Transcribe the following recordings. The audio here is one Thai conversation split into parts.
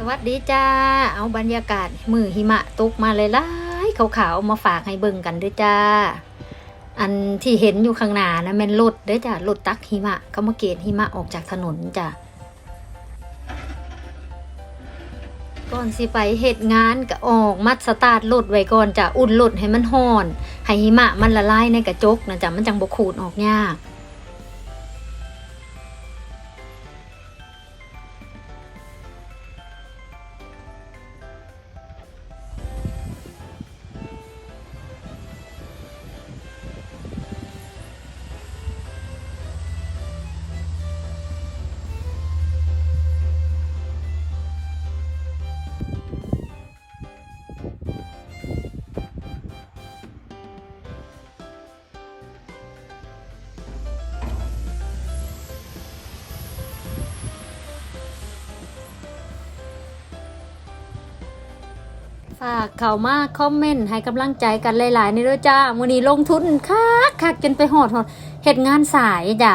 สวัสดีจ้า เอาบรรยากาศมือหิมะตกมาเลยล่ายขาวๆมาฝากให้เบิ่งกันด้วยจ้า อันที่เห็นอยู่ข้างหน้านะแม่นรถเด้อจ้ารถตักหิมะเขามาเกณฑ์หิมะออกจากถนนจ้ะก่อนสิไปเหตุงานก็ออกมัดสตาร์ทรถไว้ก่อนจ้ะอุ่นรถให้มันห่อน ให้หิมะมันละลายในกระจกนะจ้ะมันจังบกขูดออกยาก ฝากเขามาคอมเมนต์ให้กำลังใจกันหลายๆนี่ด้วยจ้ามื้อนี้ลงทุนคักคักจนไปหอดหอดเฮ็ดงานสายจ้ะ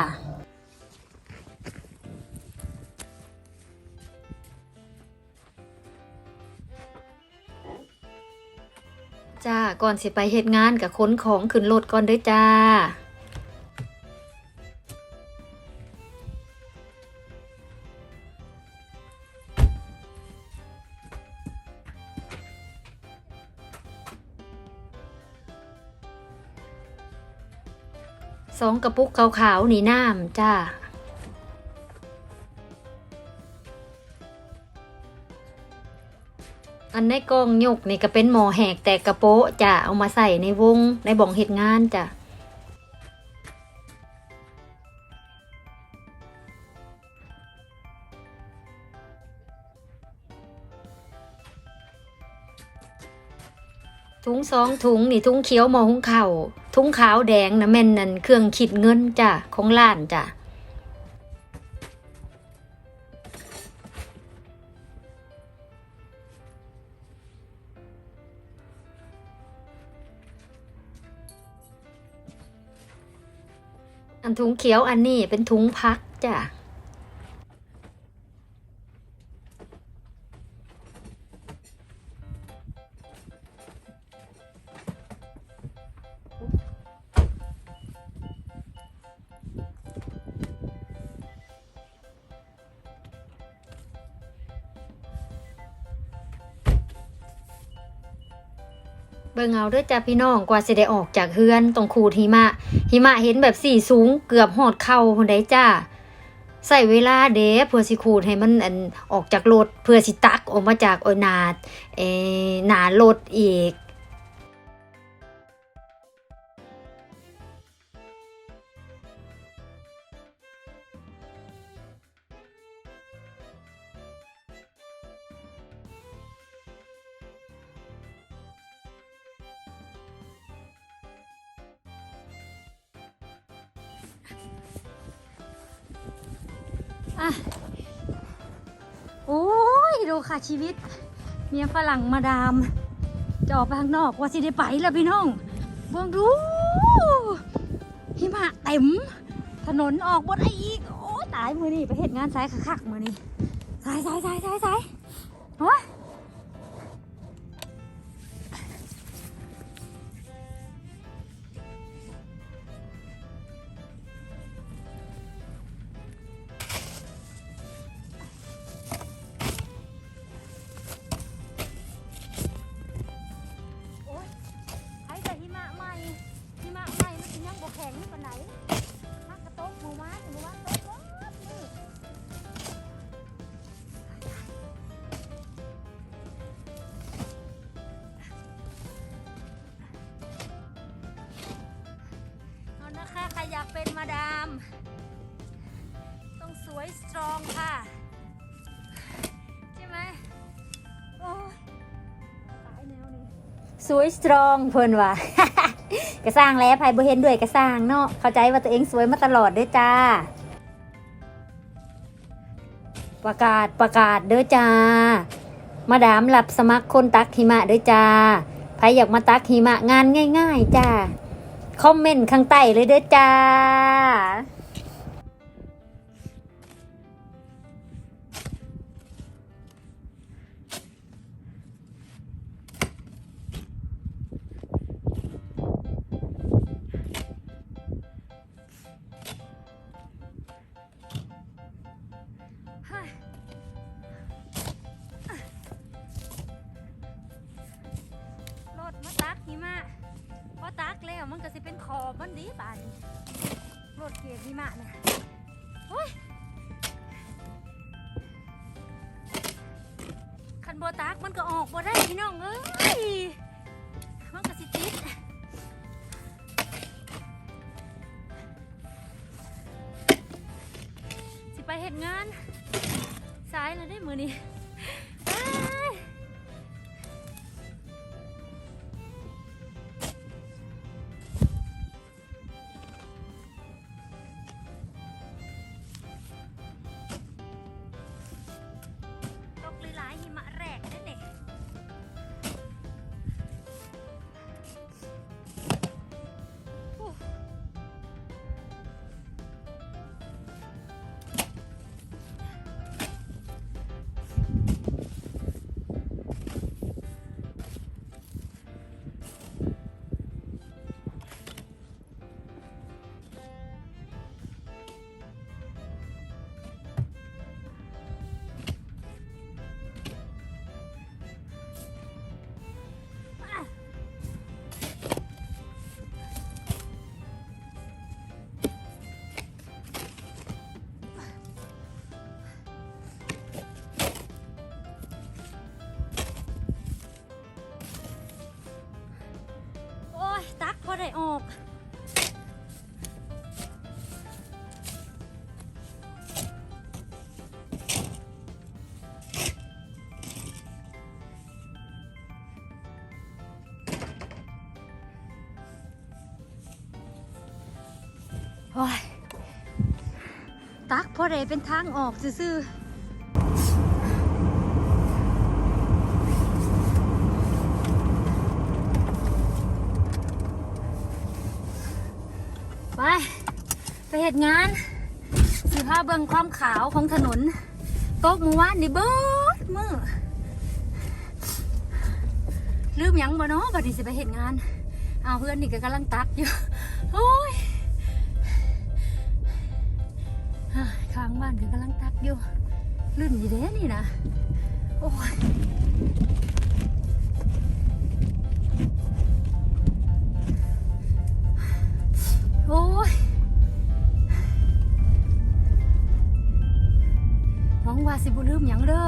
จ้าก่อนสิไปเฮ็ดงานกับขนของขึ้นรถก่อนด้วยจ้า องกระปุกขาวๆนี่น้ำจ้าอันในกองยกนี่ก็เป็นหมอแหกแต่กระโปะจ้ะเอามาใส่ในวงในบ่องเห็ดงานจ้ะถุงสองถุงนี่ถุงเขียวหมอหุงเข่า ทุ้งขาวแดงนะแม่นนั่นเครื่องขิดเงินจ้ะของล้านจ้ะอันถุงเขียวอันนี้เป็นถุงพักจ้ะ เบิ่งเอาเด้อจ้าพี่น้องกว่าสิได้ออกจากเฮือนตรงคูหิมะ หิมะเห็นแบบสี่สูงเกือบหอดเข่าคนใดจ้าใส่เวลาเด้เพื่อสิขูดให้มันอันออกจากรถเพื่อสิตักออกมาจากโอนาดเอนารถอีก อะ โอ้ย ดูค่ะชีวิต เมียฝรั่งมาดาม จะออกไปข้างนอกว่าสิได้ไปแล้วพี่น้องเบิ่งดู หิมะเต็ม ถนนออกบนไออีก โอ้ตายมือนี่ไปเหตุงานสายคักๆมือนี่สายสายสายสายสายโอ้ย สวยสตรองเพิ่นว่ะกระสร้างแล้วภายบ่เห็นด้วยกระสร้างเนาะเข้าใจว่าตัวเองสวยมาตลอดเด้อจ้า ประกาศประกาศเด้อจ้า มาดามรับสมัครคนตักหิมะเด้อจ้าใครอยากมาตักหิมะงานง่าย ๆ จ้า คอมเมนต์ข้างใต้เลยเด้อจ้า ตากมันก็ออกบ่ได้พี่น้องเอ้ยมันก็สิติดสิไปเห็นงานสายแล้วได้มือนี้ ตักพอได้เป็นทางออกซื่อไป ไปเหตุงานสิพาเบิงความขาวของถนน โต๊กมือวานนี่เบิดมือลืมยังบ่เนาะบัดนี้สิไปเหตุงาน เอาเพื่อนนี่ก็กำลังตักอยู่ นักอยู่ลื่นอยู่เด้นี่นะ โอ้ยโอ้ยหวังว่าสิบุลืมหยังเด้อ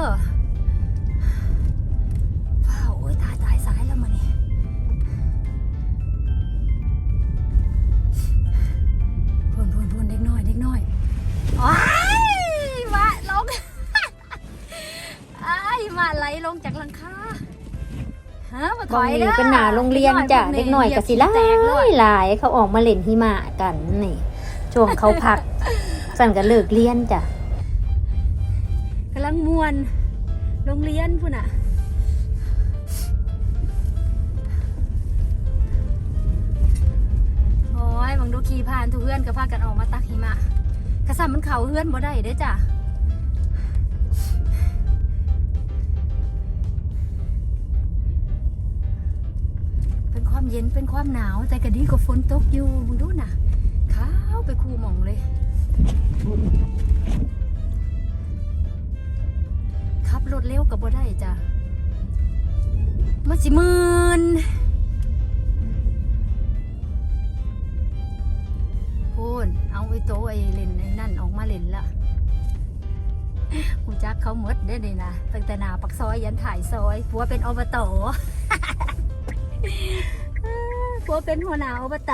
ถบาองยนี้เด้อเป็นหนาโรงเรียนจ้ะเด็กหน่อยก็สิหลาแตกเลยยหลายเขาออกมาเล่นหิมะกันนี่ช่วงเขาพัก สั่นก็เลิกเรียนจ้ะกำลังมวนโรงเรียนพุ่นอะโอ้ยบังดูขี่ผ่านทุกเพื่อนก็พากันออกมาตักหิมะกระสับมันเขาเพื่อนบ่ได้เด้อจ้ะ เย็นเป็นความหนาว แต่ก็ดีกว่าฝนตกอยู่มึงดูนะขาวไปคูหมองเลยขับรถเร็วกับบ่ได้จ้ะมันสิมืนพูนเอาไอ้โตไอ้เล่นไอ้นั่นออกมาเล่นละกูจักเขาหมดได้เลยนะตั้งแต่หนาปักซอยยันถ่ายซอยผัวเป็นอบต ผัวเป็นหัวหน้าอบต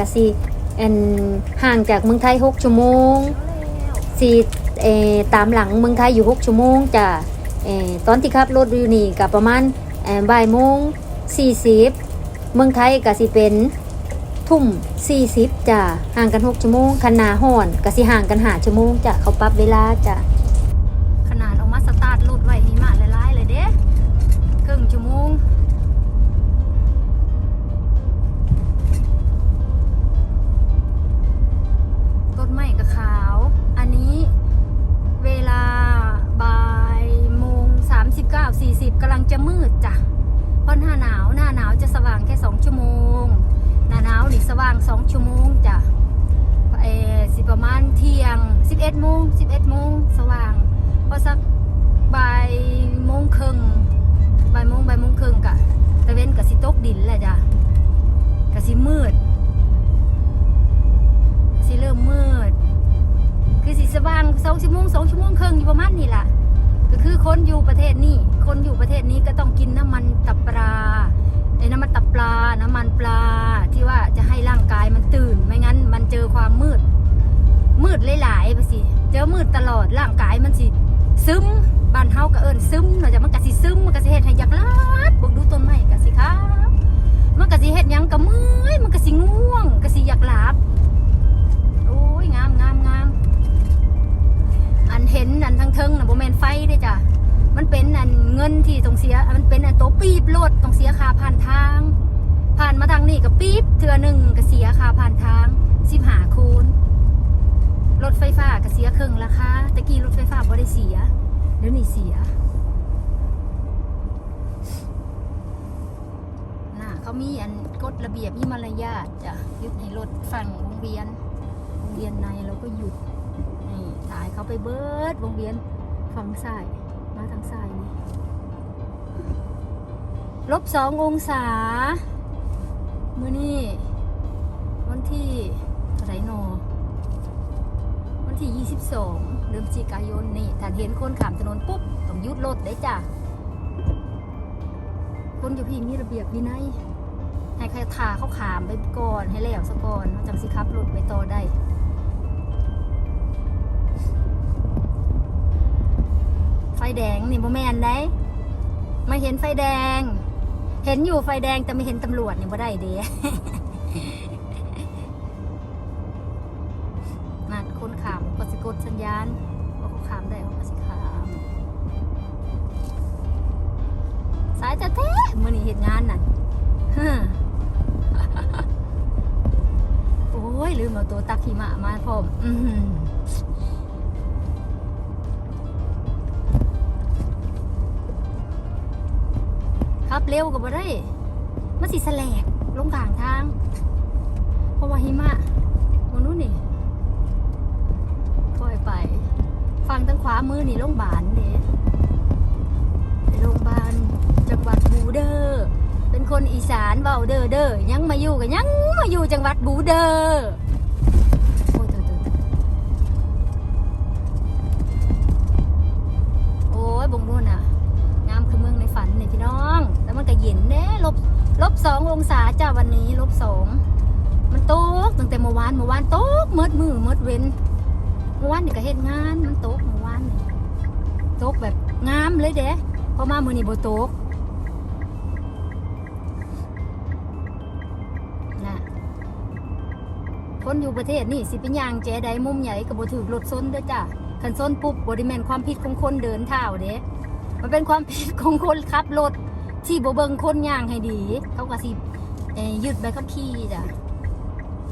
กะสิอันห่างจากเมืองไทย 6 ชั่วโมงสิเอตามหลังเมืองไทยอยู่ 6 ชั่วโมงจ้ะเอตอนที่ขับรถอยู่นี่ก็ประมาณเอบ่ายโมง40 เมืองไทยก็สิเป็นทุ่ม40จ้ะห่างกัน 6 ชั่วโมงคันหนาห่อนก็สิห่างกันหาชั่วโมงจ้ะเขาปรับเวลาจ้ะ 11โมง11โมงสว่าง พอสักบ่ายโมงครึ่งบ่ายโมงบ่ายโมงครึ่งกะตะเวนกะสิตกดินแหละจ้ะกะสิมืดสิเริ่มมืด คือสิสว่างสองชั่วโมงสองชั่วโมงครึ่งอยู่ประมาณนี้ล่ะก็คือคนอยู่ประเทศนี้ คนอยู่ประเทศนี้ก็ต้องกินน้ำมันตับปลาไอ้น้ำมันตับปลา น้ำมันปลาที่ว่าจะให้ร่างกายมันตื่น ไม่งั้นมันเจอความมืด มืดหลายๆไปสิเจอมืดตลอดร่างกายมันสิซึมบ้านเฮาก็เอิญซึมเนาะจ้ะมันก็สิซึมมันก็สิเฮ็ดให้อยากหลับเบิ่งด ฎระเบียบมีมารยาทจ้ะยุดให้รถฝั่งวงเวียนวงเวียนในเราก็หยุดนี่ถ่ายเขาไปเบิดวงเวียนฝั่งซ้ายมาทางซ้ายนี่ลบสององศามื่อนี้วันที่เท่าไหรหนอวันที่ 22เดือนพฤศจิกายนนี่ถ้าเห็นคนขามถนนปุ๊บต้องยุดรถได้จ้ะคนอยู่พี่มีระเบียบวินัย ให้ใครทาเขาขามไปก่อนให้แล้วซะก่อนเขาจังสิขับรถไปต่อได้ไฟแดงนี่โมแมนได้ไม่เห็นไฟแดง เห็นอยู่ไฟแดงแต่ไม่เห็นตำรวจนี่บ่ได้เด้นั่นคนขามก็สิกดสัญญาณว่าเขาขามได้เขาก็สิขามสายจะแท้ๆมื่อนี้เหตุงานนั่นฮึ่ ยลืมเอาตัวตักหิมะมาพร้อมอืครับเร็วกับบ่ได้ มันสิแสลกลงกลางทาง เพราะว่าหิมะมันนู้นนี่ค่อยไป ฟังทางขวามือนี่โรงพยาบาลเด้โรงพยาบาลจังหวัดบูเดอร์ คนอีสานเบาเด้อเด้อยังมาอยู่กันยังมาอยู่จังหวัดบูเดอโอ้ยเตยๆโอ้ยบงนู่นน่ะงามคือเมืองในฝันนี่พี่น้อง แต่มันก็เย็นแน่ลบลบสององศาจ้าวันนี้ลบสองมันตกตั้งแต่เมื่อวานเมื่อวานตกเมืดมือเมืดเว้นเมื่อวานนี่ก็เฮ็ดงานมันตกเมื่อวานนี่ตกแบบงามเลยเด้พอมามื้อนี้บ่ตก คนอยู่ประเทศนี่สิเป็นอย่างแจใดมุมใหญ่กับ่ถูกรถซนด้วยจ้ะคันซนปุ๊บบ่ได้แมนความผิดของคนเดินเท้าเด้มันเป็นความผิดของคนขับรถที่บเบิงคนย่างให้ดี เขาก็สิยึดใบขับขี่จ้ะ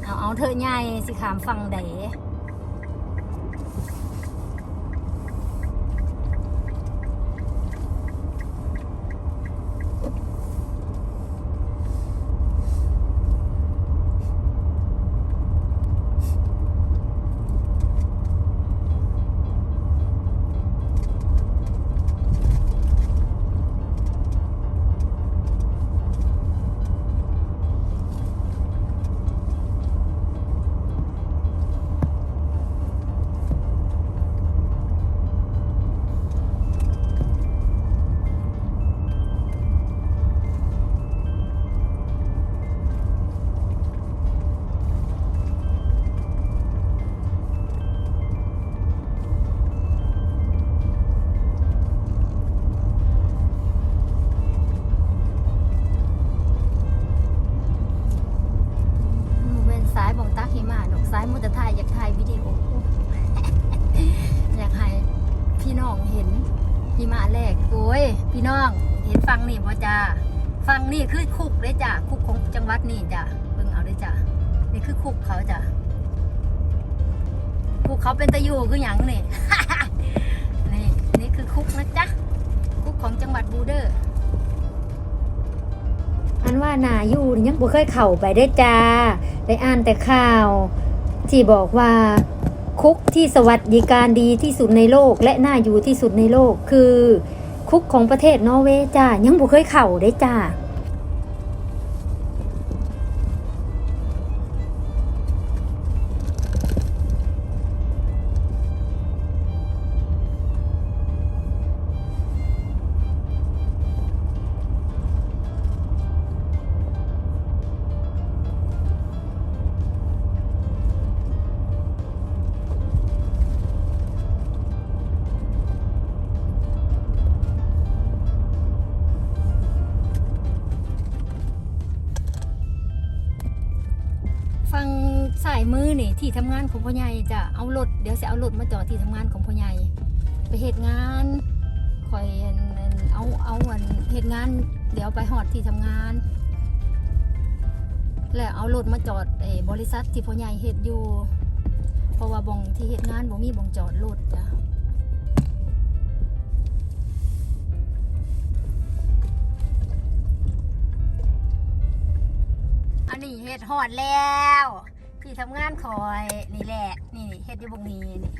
เอาเอาเธอใหญ่สิขามฟังเด หิมะแรกโอ้ยพี่น้องเห็นฟังนี่บ่จ้าฟังนี่คือคุกเลยจ้ะคุกของจังหวัดนี่จ้ะเบิ่งเอาเลยจ้ะนี่คือคุกเขาจ้ะคุกเขาเป็นตะยูคือหยังนี่นี่นี่คือคุกนะจ๊ะคุกของจังหวัดบูเดอร์อันว่านาอยู่นี่ยังบ่เคยเข้าไปได้จ้า ได้อ่านแต่ข่าว ที่บอกว่า คุกที่สวัสดิการดีที่สุดในโลกและน่าอยู่ที่สุดในโลก คือ คุกของประเทศนอร์เวย์จ้ายังบ่เคยเข่าได้จ้า ของพ่อใหญ่จะเอารถเดี๋ยวจะเอารถมาจอดที่ทำงานของพ่อใหญ่ไปเหตุงานคอยอันอันเอาเอาอันเหตุงาน เดี๋ยวไปหอดที่ทำงาน แล้วเอารถมาจอดเออบริษัทที่พ่อใหญ่เฮ็ดอยู่ เพราะว่าบองที่เฮ็ดงานบ่มีบองจอดรถจ้ะอันนี้เฮ็ดหอดแล้ว พี่ทำงานคอยนี่แหละ นี่เฮ็ดอยู่บงนี้นี่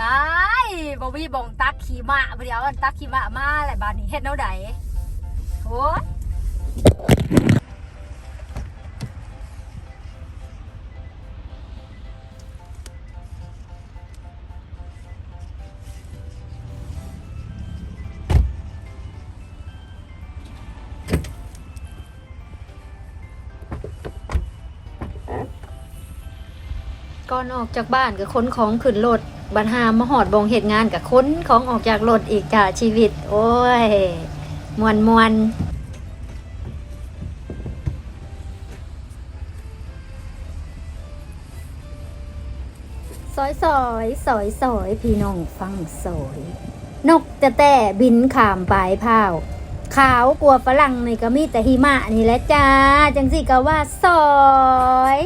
ตายบอบี้บ่งตักขี่ม้าเดี๋ยวตักขี่ม้ามาแหละบ้านนี้เฮ็ดแนวใดโอ้ ก่อนออกจากบ้านก็ค้นของขึ้นรถบัดหามาหอดบงเหตุงานกับค้นของออกจากรถอีกจ้าชีวิต โอ้ย มวนมวนสอยสอยสอยสอยพี่น้องฟังสอย นกแต่แต่บินขามปลายพาวขาวกลัวฝรั่งในก็มีแต่หิมะนี่แหละจ้า จังสิก็ว่าสอย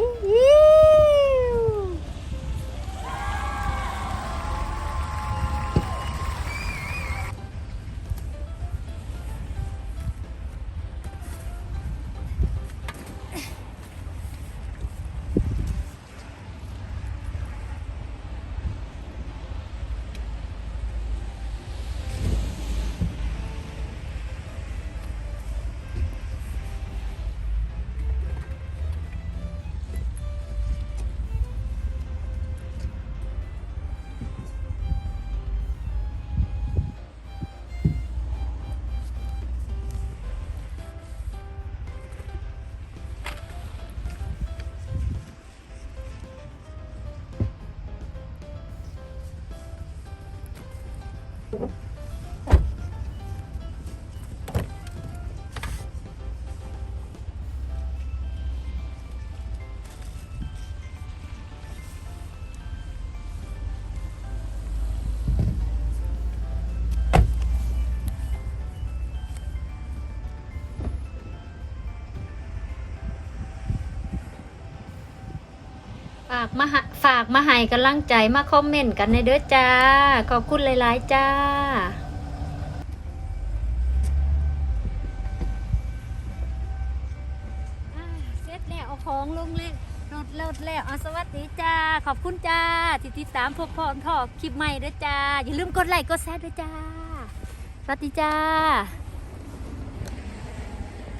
ากมาฝากมาให้กำลังใจมาคอมเมนต์กันในเด้อจ้า ขอบคุณหลาย ๆ จ้าเสร็จแล้วเอาของลงเลยรถเลิศแล้วอสวัสดีจ้า ขอบคุณจ้าที่ติดตามพวกพ่อทอคลิปใหม่เด้วยจ้า อย่าลืมกดไลค์กดแชร์ด้วยจ้า สวัสดีจ้า